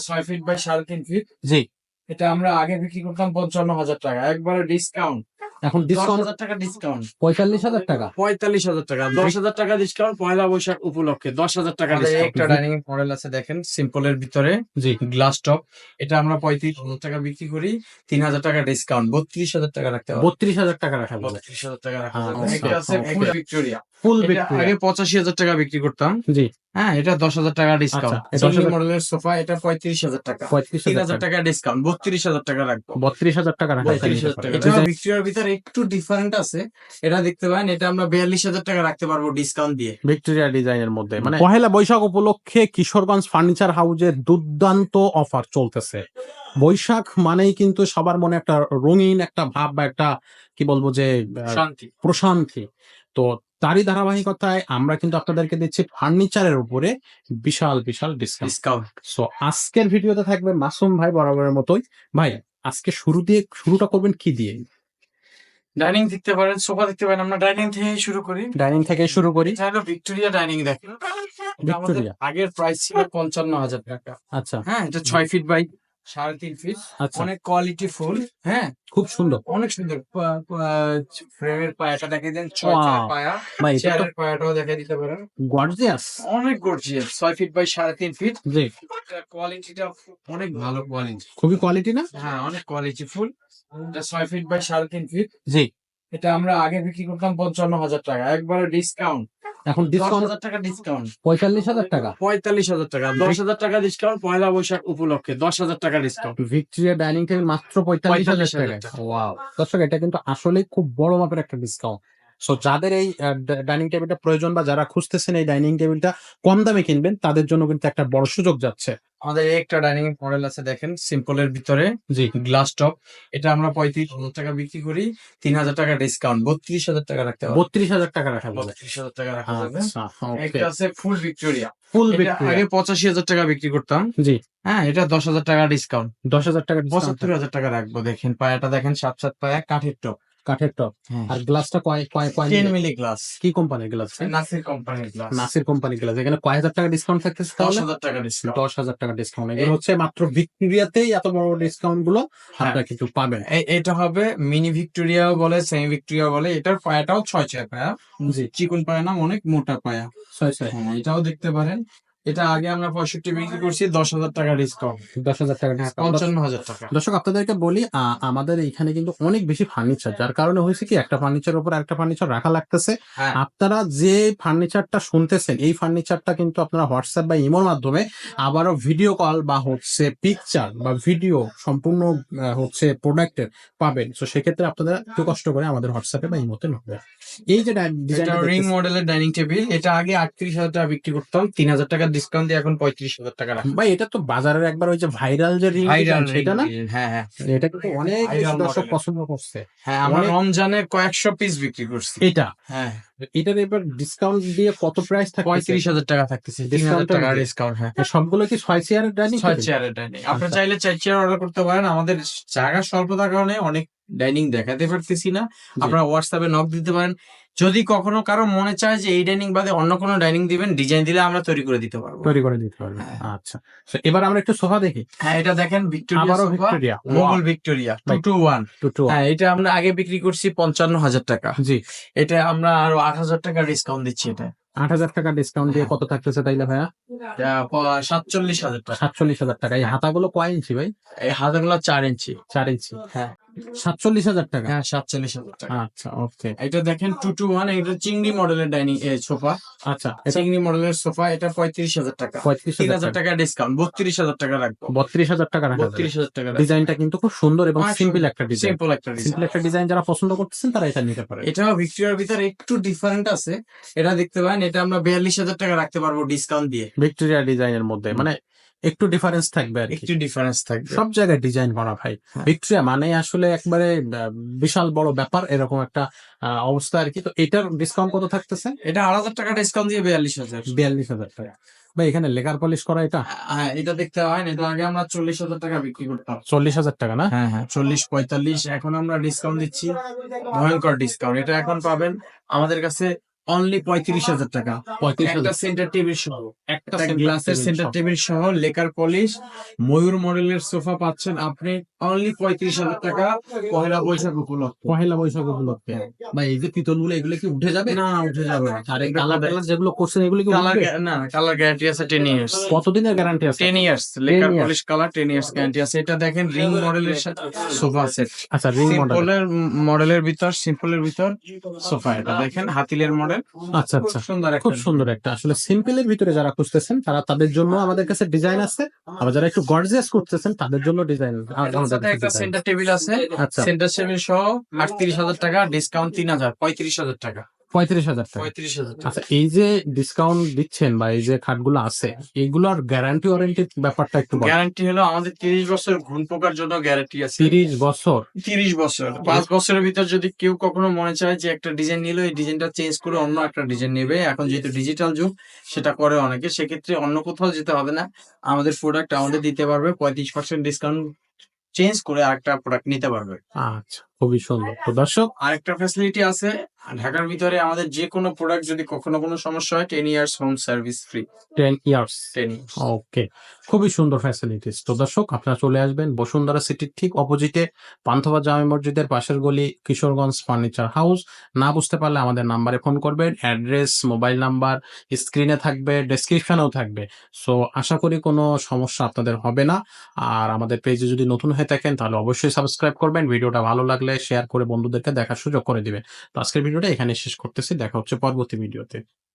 ছয় feet by সাড়ে তিন ফিট জি। এটা আমরা আগে বিক্রি করতাম পঞ্চান্ন হাজার টাকা। একবারে ডিসকাউন্ট এখন ডিসকাউন্ট হাজার টাকা ডিসকাউন্ট পঁয়তাল্লিশ হাজার টাকা? পঁয়তাল্লিশ হাজার টাকা। দশ হাজার টাকা ডিসকাউন্ট পয়লা বৈশাখ উপলক্ষে দশ হাজার টাকা একটা ডাইনিং মডেল আছে দেখেন সিম্পলের ভিতরে জি। গ্লাস টপ এটা আমরা পঁয়ত্রিশ হাজার টাকা বিক্রি করি তিন হাজার টাকা ডিসকাউন্ট বত্রিশ হাজার টাকা রাখতে হবে। বত্রিশ হাজার টাকা রাখা বত্রিশ হাজার টাকা রাখা আচ্ছা, একটা আছে ফুল ভিক্টোরিয়া ফুল আগে পঁচাশি হাজার টাকা বিক্রি করতাম। জি। হ্যাঁ এটা দশ হাজার টাকা ডিসকাউন্ট আচ্ছা, এটা 10,000 মডেলের সোফা এটা পঁয়ত্রিশ হাজার টাকা। পঁয়ত্রিশ হাজার টাকা ডিসকাউন্ট বত্রিশ হাজার টাকা রাখব। বত্রিশ হাজার টাকা বত্রিশ হাজার টাকা। এটা ভিক্টোরিয়ার ভিতরে একটু ডিফারেন্ট আছে। এটা দেখতে পারেন এটা আমরা বিয়াল্লিশ হাজার টাকা রাখতে পারব ডিসকাউন্ট দিয়ে। ভিক্টোরিয়া ডিজাইনের মধ্যে। মানে পহেলা বৈশাখ উপলক্ষে কিশোরগঞ্জ ফার্নিচার হাউজের দুর্দান্ত অফার চলতেছে। বৈশাখ মানেই কিন্তু সবার মনে একটা রঙিন একটা ভাব বা একটা কি বলব যে শান্তি। প্রশান্তি। তো তারই ধারাবাহিকতায় আমরা কিন্তু আপনাদেরকে দিচ্ছি ফার্নিচারের উপরে বিশাল বিশাল ডিসকাউন্ট সো আজকের ভিডিওতে থাকবে মাসুম ভাই বরাবরের মতোই। ভাই আজকে শুরু দিয়ে শুরুটা করবেন কি দিয়ে? ডাইনিং দেখতে পারেন সোফা দেখতে পারেন আমরা ডাইনিং থেকে শুরু করি। ডাইনিং থেকে শুরু করি। এটা হলো ভিক্টোরিয়া ডাইনিং দেখেন। ভিক্টোরিয়া আগের প্রাইস ছিল পঞ্চান্ন হাজার টাকা। আচ্ছা। হ্যাঁ এটা ছয় ফিট বাই সাড়ে তিন ফিট আচ্ছা। অনেক কোয়ালিটি ফুল হ্যাঁ? খুব সুন্দর। অনেক সুন্দর। ফ্রেমের পায়াটা দেখে দেন ছয় পায়া। চেয়ারের পায়াটাও দেখে দিতে পারেন। গর্জিয়াস অনেক গর্জিয়াস ছয় ফিট বাই সাড়ে তিন ফিট জি। কোয়ালিটিটা অনেক ভালো কোয়ালিটি খুবই কোয়ালিটি না? হ্যাঁ অনেক কোয়ালিটি ফুল। এটা ছয় ফিট বাই সাড়ে তিন ফিট জি। এটা আমরা আগে বিক্রি করতাম পঞ্চান্ন হাজার টাকা। একবারে ডিসকাউন্ট এখন ডিসকাউন্ট হাজার টাকা ডিসকাউন্ট পঁয়তাল্লিশ হাজার টাকা। পঁয়তাল্লিশ হাজার টাকা। দশ হাজার টাকা ডিসকাউন্ট পয়লা বৈশাখ উপলক্ষে দশ হাজার টাকা ডিসকাউন্ট ভিক্টোরিয়া ডাইনিং টেবিল মাত্র পঁয়তাল্লিশ হাজার টাকা। ওয়াও দর্শক এটা কিন্তু আসলে খুব বড় মাপের একটা ডিসকাউন্ট সো যাদের এই ডাইনিং টেবিলটা প্রয়োজন বা যারা খুঁজতেছেন এই ডাইনিং টেবিলটা কম দামে কিনবেন তাদের জন্য কিন্তু একটা বড় সুযোগ যাচ্ছে। আমাদের একটা ডাইনিং মডেল আছে দেখেন সিম্পলের ভিতরে জি। Glass top. এটা আমরা পঁয়ত্রিশ হাজার টাকা বিক্রি করি তিন হাজার টাকা ডিসকাউন্ট বত্রিশ হাজার টাকা রাখতে হবে। বত্রিশ হাজার টাকা রাখা যাবে। বত্রিশ হাজার টাকা রাখা যাবে। আচ্ছা একটা আছে ফুল ভিক্টোরিয়া। ফুল আগে পঁচাশি হাজার টাকা বিক্রি করতাম। জি। হ্যাঁ এটা দশ হাজার টাকা ডিসকাউন্ট দশ হাজার টাকা পঁচাত্তর হাজার টাকা রাখব দেখেন পায়াটা দেখেন সাত সাত পায়া কাঠের টপ। কাঠের টপ আর গ্লাসটা কয় কয় কয় টেন মিলি? Milli glass. কি কোম্পানির গ্লাস নাসির কোম্পানির গ্লাস নাসির কোম্পানির গ্লাস এখানে কয় হাজার টাকা ডিসকাউন্ট থাকতেছে দশ তাহলে? হাজার টাকা ডিসকাউন্ট দশ হাজার টাকা ডিসকাউন্ট এগুলো হচ্ছে মাত্র ভিক্টোরিয়াতেই এত বড় ডিসকাউন্টগুলো হ্যাঁ। আপনারা কিন্তু পাবেন। এটা হবে মিনি ভিক্টোরিয়াও বলে সেমি ভিক্টোরিয়া বলে। এটার পায়াটাও ছয় ছয় পায়া। জি। চিকন পায়া না অনেক মোটা পায়া। ছয় ছয়। হ্যাঁ এটাও দেখতে পারেন। এটা আগে আমরা পঁয়ষট্টি বিক্রি করছি দশ হাজার টাকা ডিসকাউন্ট দশ হাজার টাকা পঞ্চান্ন হাজার টাকা। দর্শক আপনাদেরকে বলি আমাদের এখানে কিন্তু অনেক বেশি ফার্নিচার যার কারণে হয়েছে কি একটা ফার্নিচার উপর একটা ফার্নিচার রাখা লাগতেছে। হ্যাঁ। আপনারা যে ফার্নিচারটা শুনতেছেন এই ফার্নিচারটা কিন্তু আপনারা হোয়াটসঅ্যাপ বা ইমোর মাধ্যমে আবারও ভিডিও কল বা হচ্ছে পিকচার বা ভিডিও সম্পূর্ণ হচ্ছে প্রোডাক্টের পাবেন। তো সেক্ষেত্রে আপনারা একটু কষ্ট করে আমাদের হোয়াটসঅ্যাপে বা ইমোতে ঢুকবে এই যে এটা ডিজাইনটা রিং মডেলের ডাইনিং টেবিল এটা আগে আটত্রিশ হাজার টাকা বিক্রি করতাম তিন হাজার টাকা ডিসকাউন্ট দিয়ে এখন পঁয়ত্রিশ হাজার টাকা রাখা ভাই এটা তো বাজারের একবার ওই যে ভাইরাল যে রিং সেটা না? হ্যাঁ হ্যাঁ। এটা কিন্তু অনেক দর্শক পছন্দ করছে। হ্যাঁ আমরা রমজানে কয়েকশো পিস বিক্রি করছি। এটা। হ্যাঁ। এটার এবার ডিসকাউন্ট দিয়ে কত প্রাইস থাকে পঁয়ত্রিশ হাজার টাকা থাকতেছে হাজার টাকা ডিসকাউন্ট হ্যাঁ। সবগুলো কি ছয় চেয়ারের ডাইনিং ছয় চেয়ারের ডাইনিং আচ্ছা। চাইলে চার চেয়ার অর্ডার করতে পারেন। আমাদের জায়গা স্বল্পতার কারণে অনেক ডাইনিং দেখাতে পারতেছি না। আপনারা হোয়াটসঅ্যাপে নক দিতে পারেন। যদি কখনো কারও মনে চায় যে এই ডাইনিং বাদে অন্য কোনো ডাইনিং দিবেন ডিজাইন দিলে আমরা তৈরি করে দিতে পারব। তৈরি করে দিতে পারবে। হ্যাঁ। আচ্ছা। এবার আমরা একটু সোফা দেখি। হ্যাঁ এটা দেখেন Victoria Victoria. Mughal Victoria two two one two two হ্যাঁ এটা আমরা আগে বিক্রি করছি পঞ্চান্ন হাজার টাকা। জি। এটা আমরা আরও আট হাজার টাকা ডিসকাউন্ট দিচ্ছি এটা। আট হাজার টাকা ডিসকাউন্ট দিয়ে কত থাকতেছে তাইলে ভাইয়া? সাতচল্লিশ হাজার টাকা। সাতচল্লিশ হাজার টাকা। এই হাতাগুলো কয় ইঞ্চি ভাই? এই হাতাগুলো চার ইঞ্চি। চার ইঞ্চি। হ্যাঁ। সাতচল্লিশ হাজার টাকা? হ্যাঁ সাতচল্লিশ হাজার টাকা। আচ্ছা ওকে। এটা দেখেন টু টু ওয়ান এটা চিংড়ি মডেলের ডাইনিং সোফা। আচ্ছা চিংড়ি মডেলের সোফা এটা পঁয়ত্রিশ হাজার টাকা। পঁয়ত্রিশ তিন হাজার টাকা ডিসকাউন্ট বত্রিশ হাজার টাকা রাখব। বত্রিশ হাজার টাকা বত্রিশ হাজার টাকা ডিজাইনটা কিন্তু খুব সুন্দর এবং সিম্পল একটা ডিজাইন সিম্পল একটা ডিজাইন সিম্পল একটা ডিজাইন যারা পছন্দ করতেছেন তারা এটা নিতে পারে এটাও ভিক্টোরিয়ার ভিতরে একটু ডিফারেন্ট আছে। এটা দেখতে পারেন এটা আমরা বিয়াল্লিশ হাজার টাকা রাখতে পারব ডিসকাউন্ট দিয়ে। ভিক্টোরিয়া ডিজাইনের মধ্যে। মানে একটু ডিফারেন্স থাকবে আর একটু ডিফারেন্স থাকবে। সব জায়গায় ডিজাইন করা ভাই। ভিক্টোরিয়া মানে আসলে একবারে বিশাল বড় ব্যাপার এরকম একটা অবস্থা আর কি। তো এটার ডিসকাউন্ট কত থাকতেছে? এটা আট হাজার টাকা ডিসকাউন্ট দিয়ে বিয়াল্লিশ হাজার। বিয়াল্লিশ হাজার টাকা। ভাই এখানে লেকার পলিশ করা এটা? এটা দেখতে হয় না এটা আগে আমরা চল্লিশ হাজার টাকা বিক্রি করতাম। চল্লিশ হাজার টাকা না? হ্যাঁ হ্যাঁ চল্লিশ পঁয়তাল্লিশ এখন আমরা ডিসকাউন্ট দিচ্ছি। ভয়ঙ্কর ডিসকাউন্ট এটা এখন পাবেন আমাদের কাছে অনলি পঁয়ত্রিশ হাজার টাকা। একটা সেন্টার টেবিল সহ একটা একটা গ্লাসের সেন্টার টেবিল সহ। লেকার পলিশ ময়ূর মডেলের সোফা পাচ্ছেন আপনি। অনলি পঁয়ত্রিশ হাজার টাকা পহেলা বৈশাখ উপলক্ষে। পহেলা বৈশাখ উপলক্ষে। বা এই যে পিতলগুলো এগুলো কি উঠে যাবে? না উঠে যাবে আর এই কালার কালার যেগুলো করছেন এগুলো কি না কালার গ্যারান্টি আছে টেন ইয়ার্স কতদিনের গ্যারান্টি আছে? Ten years lacquer polish colour ten years guarantee আছে। এটা দেখেন রিং মডেলের সাথে সোফা সেট আচ্ছা রিং মডেলের ভিতর সিম্পলের ভিতর সোফা এটা। দেখেন হাতিলের মডেল আচ্ছা আচ্ছা। সুন্দর খুব সুন্দর একটা। আসলে সিম্পলের ভিতরে যারা খুঁজতেছেন তারা তাদের জন্য আমাদের কাছে ডিজাইন আছে। আবার যারা একটু গর্জিয়াস করতেছেন তাদের জন্য ডিজাইন সাথে একটা সেন্টার টেবিল আছে। আচ্ছা। সেন্টার টেবিল সহ আটত্রিশ হাজার টাকা ডিসকাউন্ট তিন হাজার পঁয়ত্রিশ হাজার টাকা। পঁয়ত্রিশ হাজার টাকা। পঁয়ত্রিশ হাজার আচ্ছা এই যে ডিসকাউন্ট দিচ্ছেন বা এই যে খাটগুলো আছে এইগুলোর গ্যারান্টি ওয়ারেন্টি ব্যাপারটা একটু গ্যারান্টি হলো আমাদের তিরিশ বছর ঘুণ পোকার জন্য গ্যারান্টি আছে। তিরিশ বছর? তিরিশ বছর। পাঁচ বছরের ভিতর যদি কেউ কখনো মনে চায় যে একটা ডিজাইন নিলো এই ডিজাইনটা চেঞ্জ করে অন্য একটা ডিজাইন নেবে। এখন যেহেতু ডিজিটাল যুগ সেটা করে অনেকে। সেক্ষেত্রে অন্য কোথাও যেতে হবে না। আমাদের প্রোডাক্ট আমাদের দিতে পারবে। পঁয়ত্রিশ পার্সেন্ট ডিসকাউন্ট চেঞ্জ করে আরেকটা প্রোডাক্ট নিতে পারবে। আচ্ছা খুবই সুন্দর। তো দর্শক আরেকটা ফ্যাসিলিটি আছে ঢাকার ভিতরে আমাদের যে কোনো প্রোডাক্ট যদি কখনো কোনো সমস্যা হয় ten years home service free ten years ten okay খুবই সুন্দর ফ্যাসিলিটিস তো দর্শক আপনারা চলে আসবেন বসুন্ধরা সিটির ঠিক অপোজিটে পান্থবা জামে মসজিদের পাশের গলি কিশোরগঞ্জ ফার্নিচার হাউস না বুঝতে পারলে আমাদের নাম্বারে ফোন করবেন। অ্যাড্রেস মোবাইল নাম্বার স্ক্রিনে থাকবে ডেসক্রিপশনেও থাকবে। সো আশা করি কোনো সমস্যা আপনাদের হবে না। আর আমাদের পেজে যদি নতুন হয়ে থাকেন তাহলে অবশ্যই সাবস্ক্রাইব করবেন। ভিডিওটা ভালো লাগলে শেয়ার করে বন্ধুদেরকে দেখার সুযোগ করে দিবেন। তো আজকের ভিডিওটা এখানে শেষ করতেছি দেখা হচ্ছে পরবর্তী ভিডিওতে